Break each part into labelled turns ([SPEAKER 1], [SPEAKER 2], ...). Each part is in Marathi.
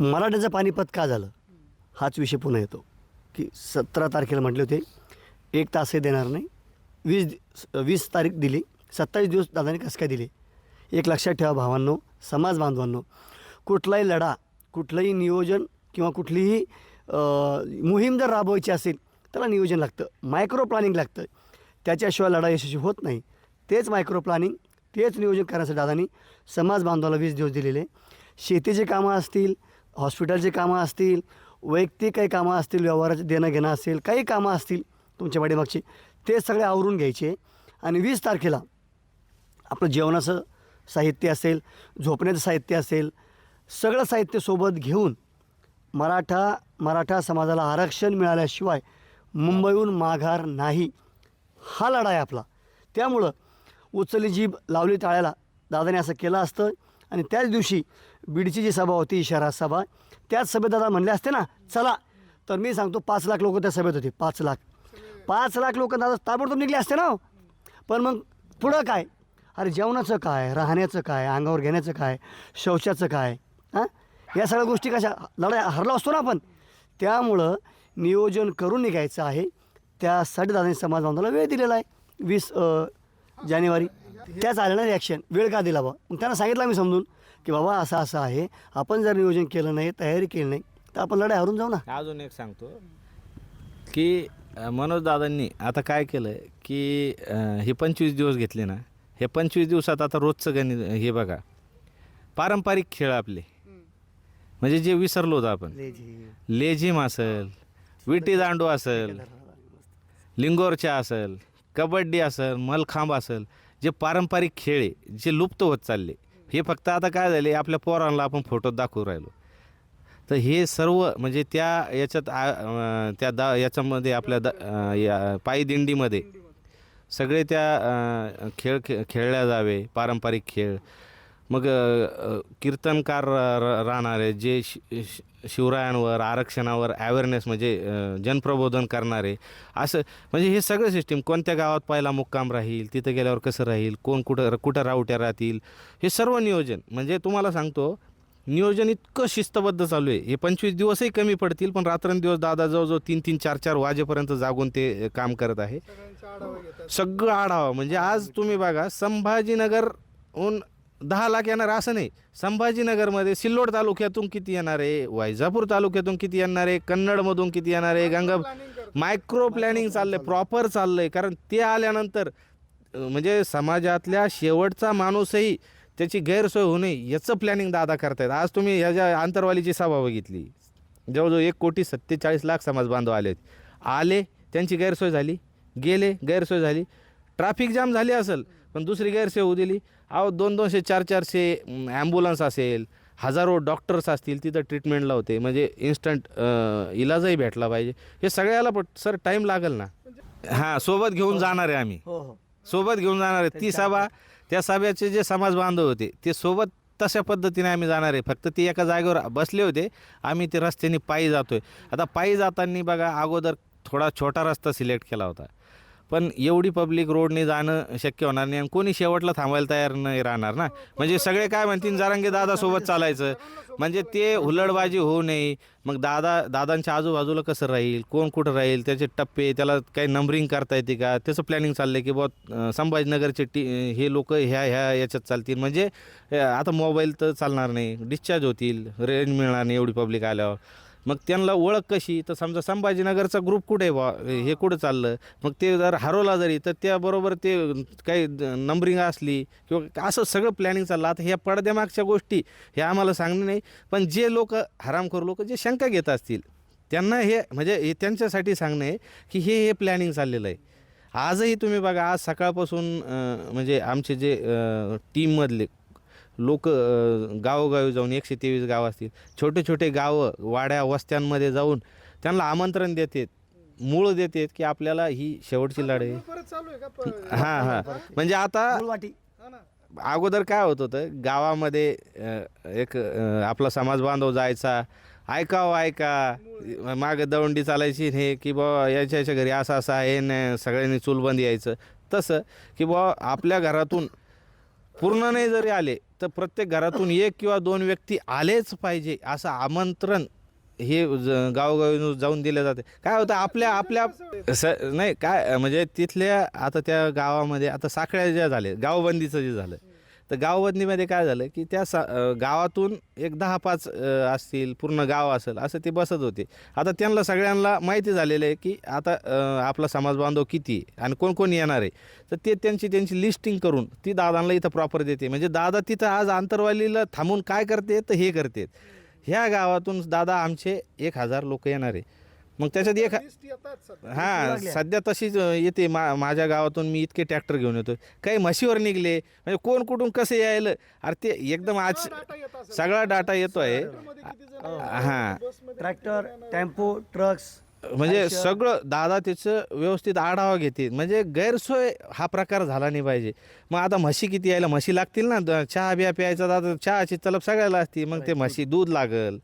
[SPEAKER 1] मराठ्याचं पानिपत का झालं? हाच विषय पुन्हा येतो. की सतरा तारखेला म्हटले होते एक तासही देणार नाही. वीस वीस तारीख दिली. सत्तावीस दिवस दादाने कसं काय दिले? एक लक्षात ठेवा भावांनो समाज बांधवांनो कुठलाही लढा कुठलंही नियोजन किंवा कुठलीही मोहीम जर राबवायची असेल त्याला नियोजन लागतं. मायक्रो प्लॅनिंग लागतं. त्याच्याशिवाय लढा यशस्वी होत नाही. तेच मायक्रो प्लॅनिंग तेच नियोजन करण्यासाठी दादानी समाज बांधवाला वीस दिवस दिलेले. शेतीची कामं असतील हॉस्पिटलची कामं असतील वैयक्तिक काही कामं असतील व्यवहाराचं देणं घेणं असेल काही कामं असतील तुमच्या पाठीमागची ते सगळे आवरून घ्यायचे. आणि वीस तारखेला आपलं जेवणाचं साहित्य असेल झोपण्याचं साहित्य असेल सगळं साहित्य सोबत घेऊन मराठा मराठा समाजाला आरक्षण मिळाल्याशिवाय मुंबईहून माघार नाही. हा लढा आहे आपला. त्यामुळं उचलली जीभ लावली टाळ्याला. दादाने असं केलं असतं आणि त्याच दिवशी बीडची जी सभा होती शहरात सभा त्याच सभेत दादा म्हणले असते ना चला. तर मी सांगतो पाच लाख लोक त्या सभेत होते पाच लाख. पाच लाख लोक दादा ताबडतोब निघले असते ना हो. पण मग पुढं काय? अरे जेवणाचं काय राहण्याचं काय अंगावर घेण्याचं काय शौचाचं काय हां? या सगळ्या गोष्टी कशा लढाई हरला असतो ना आपण. त्यामुळं नियोजन करून निघायचं आहे. त्यासाठी दादानी समाज बांधवाला वेळ दिलेला आहे. वीस जानेवारी. त्याच आलेला रिॲक्शन वेळ का दिला बा? मग त्यांना सांगितलं मी समजून की बाबा असं असं आहे. आपण जर नियोजन केलं नाही तयारी केली नाही तर आपण लढाई हरून जाऊ ना.
[SPEAKER 2] अजून एक सांगतो की मनोज दादांनी आता काय केलं की हे पंचवीस दिवस घेतले ना हे पंचवीस दिवसात आता रोजचं गणित हे बघा. पारंपरिक खेळ आपले. म्हणजे जे विसरलो होतो आपण. लेझिम असेल विटी दांडू असेल लिंगोरच्या असेल कबड्डी असेल मलखांब असेल जे पारंपरिक खेळ आहे जे लुप्त होत चालले हे फक्त आता काय झाले आपल्या पोरांना आपण फोटो दाखवू राहिलो. तर हे सर्व म्हणजे त्या याच्यात आ- त्या दा याच्यामध्ये आपल्या दा या पायदिंडीमध्ये सगळे त्या खेळ खेळल्या जावे पारंपरिक खेळ. मग कीर्तनकार र- राहणारे जे शि शिवरायांवर आरक्षणावर ॲवेअरनेस म्हणजे जनप्रबोधन करणारे असं म्हणजे हे सगळं सिस्टीम कोणत्या गावात पहिला मुक्काम राहील तिथं गेल्यावर कसं राहील कोण कुठं कुठं रावट्या राहतील हे सर्व नियोजन. म्हणजे तुम्हाला सांगतो नियोजन इतकं शिस्तबद्ध चालू आहे. हे पंचवीस दिवसही कमी पडतील पण रात्रंदिवस दादा जवळजवळ तीन तीन चार चार वाजेपर्यंत जागून ते काम करत आहे. सगळं आढावा. म्हणजे आज तुम्ही बघा संभाजीनगरहून दहा लाख येणार असं नाही. संभाजीनगरमध्ये सिल्लोड तालुक्यातून किती येणार आहे? वैजापूर तालुक्यातून किती येणार आहे? कन्नडमधून किती येणार आहे? गंगा मायक्रो प्लॅनिंग चाललंय प्रॉपर चाललंय. कारण ते आल्यानंतर म्हणजे समाजातल्या शेवटचा माणूसही त्याची गैरसोय होऊ नये याचं प्लॅनिंग दादा करतायत. आज तुम्ही ह्याच्या आंतरवालीची सभा बघितली जवळजवळ एक कोटी सत्तेचाळीस लाख समाज बांधव आले आले त्यांची गैरसोय झाली गेले गैरसोय झाली. ट्रॅफिक जाम झाली असेल पण दुसरी गैरसोय होऊ दिली. अहो दोन दोनशे चार चारशे ॲम्ब्युलन्स असेल हजारो डॉक्टर्स असतील तिथं ट्रीटमेंटला होते. म्हणजे इन्स्टंट इलाजही भेटला पाहिजे. हे सगळ्याला पण सर टाईम लागेल ना. हां सोबत घेऊन जाणार आहे आम्ही.
[SPEAKER 1] हो हो.
[SPEAKER 2] सोबत घेऊन जाणार आहे. ती सभा त्या सभेचे जे समाज बांधव होते ते सोबत तशा पद्धतीने आम्ही जाणार आहे. फक्त ते एका जागेवर बसले होते. आम्ही ते रस्त्याने पायी जातोय. आता पायी जाताना बघा अगोदर थोडा छोटा रस्ता सिलेक्ट केला होता. पण एवढी पब्लिक रोडने जाणं शक्य होणार नाही आणि कोणी शेवटला थांबायला तयार नाही राहणार ना? म्हणजे सगळे काय म्हणतील जारांगे दादा सोबत चालायचं. म्हणजे ते हुल्लडबाजी होऊ नये. मग दादा दादांच्या आजूबाजूला कसं राहील? कोण कुठं राहील? त्याचे टप्पे त्याला काही नंबरिंग करता येते का? त्याचं प्लॅनिंग चाललं आहे की बुवा संभाजीनगरचे टी हे लोक ह्या ह्या याच्यात चालतील. म्हणजे आता मोबाईल तर चालणार नाही. डिस्चार्ज होतील. रेंज मिळणार नाही एवढी पब्लिक आल्यावर. मग त्यांना ओळख कशी? तर समजा संभाजीनगरचा ग्रुप कुठे आहे बा? हे कुठं चाललं? मग ते जर हरवला जरी तर त्याबरोबर ते काही नंबरिंग असली किंवा असं सगळं प्लॅनिंग चाललं. आता ह्या पडद्यामागच्या गोष्टी हे आम्हाला सांगणं नाही. पण जे लोक हरामखोर लोक जे शंका घेत असतील त्यांना हे म्हणजे हे त्यांच्यासाठी सांगणं आहे की हे हे प्लॅनिंग चाललेलं आहे. आजही तुम्ही बघा आज सकाळपासून म्हणजे आमचे जे टीममधले लोक गावोगावी जाऊन एकशे तेवीस गाव असतील. छोटे छोटे गावं वाड्या वस्त्यांमध्ये जाऊन त्यांना आमंत्रण देतात. मूळ देतात की आपल्याला ही शेवटची लढाई.
[SPEAKER 3] परत चालू आहे का? प-
[SPEAKER 2] हां हां. म्हणजे आता. अगोदर काय होत होतं? गावामध्ये एक आपला समाज बांधव जायचा. ऐकावं ऐका. मागं दवंडी चालायची हे की बा याच्या याच्या घरी असं असं आहे न सगळ्यांनी चूलबंद यायचं. तसं की बा आपल्या घरातून पूर्ण नाही जरी आले तर प्रत्येक घरातून एक किंवा दोन व्यक्ती आलेच पाहिजे असं आमंत्रण हे ज- गावोगावी जाऊन दिलं जाते. काय होतं आपल्या आपल्या स नाही काय म्हणजे तिथल्या आता त्या गावामध्ये आता साखळ्या ज्या झाल्या गावबंदीचं जे झालं तर गावबंदीमध्ये काय झालं की त्या सा गावातून एक दहा पाच असतील पूर्ण गाव असेल असं ते बसत होते. आता त्यांना सगळ्यांना माहिती झालेलं आहे की आता आपला समाज बांधव किती आहे आणि कोण कोण येणार आहे. तर ते त्यांची त्यांची लिस्टिंग करून ती दादांना इथं प्रॉपर देते. म्हणजे दादा तिथं आज आंतरवालीला थांबून काय करते तर हे करते. ह्या गावातून दादा आमचे एक हजार लोक येणार आहे. मग त्याच्यात एक हां सध्या तशीच अं, येते मा माझ्या गावातून मी इतके ट्रॅक्टर घेऊन येतो काही म्हशीवर निघले म्हणजे कोण कुठून कसं यायलं? अरे ते एकदम आज सगळा डाटा येतो आहे हां.
[SPEAKER 1] ट्रॅक्टर टेम्पो ट्रक्स
[SPEAKER 2] म्हणजे सगळं दादा त्याचं व्यवस्थित आढावा घेते म्हणजे गैरसोय हा प्रकार झाला नाही पाहिजे. मग आता म्हशी किती यायला? म्हशी लागतील ना? द- चहा बिया प्यायचा दादा चहाची तलब सगळ्याला असती. मग ते म्हशी दूध लागल.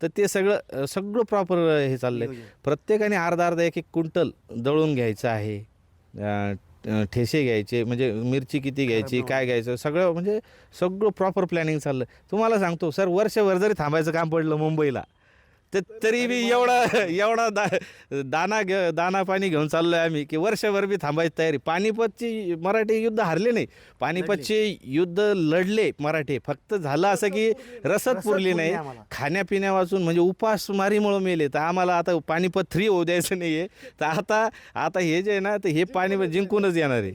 [SPEAKER 2] तर ते सगळं सगळं प्रॉपर हे चाललंय. प्रत्येकाने अर्धा अर्धा एक एक क्विंटल दळून घ्यायचं आहे. ठेसे घ्यायचे म्हणजे मिरची किती घ्यायची काय घ्यायचं सगळं म्हणजे सगळं प्रॉपर प्लॅनिंग चाललं तुम्हाला सांगतो सर वर्षभर जरी थांबायचं काम पडलं मुंबईला तर तरी बी एवढा एवढा दा दाना घे दाना पाणी घेऊन चाललो आहे आम्ही की वर्षभर बी थांबायची तयारी. पानिपतची मराठी युद्ध हारले नाही. पानिपतचे युद्ध लढले मराठी. फक्त झालं असं की रसद पुरली नाही. खाण्यापिण्या वाचून म्हणजे उपासमारीमुळं मेले. तर आम्हाला आता पानिपत थ्री होऊ द्यायचं नाही आहे तर आता आता हे जे आहे ना तर हे पानिपत जिंकूनच येणार आहे.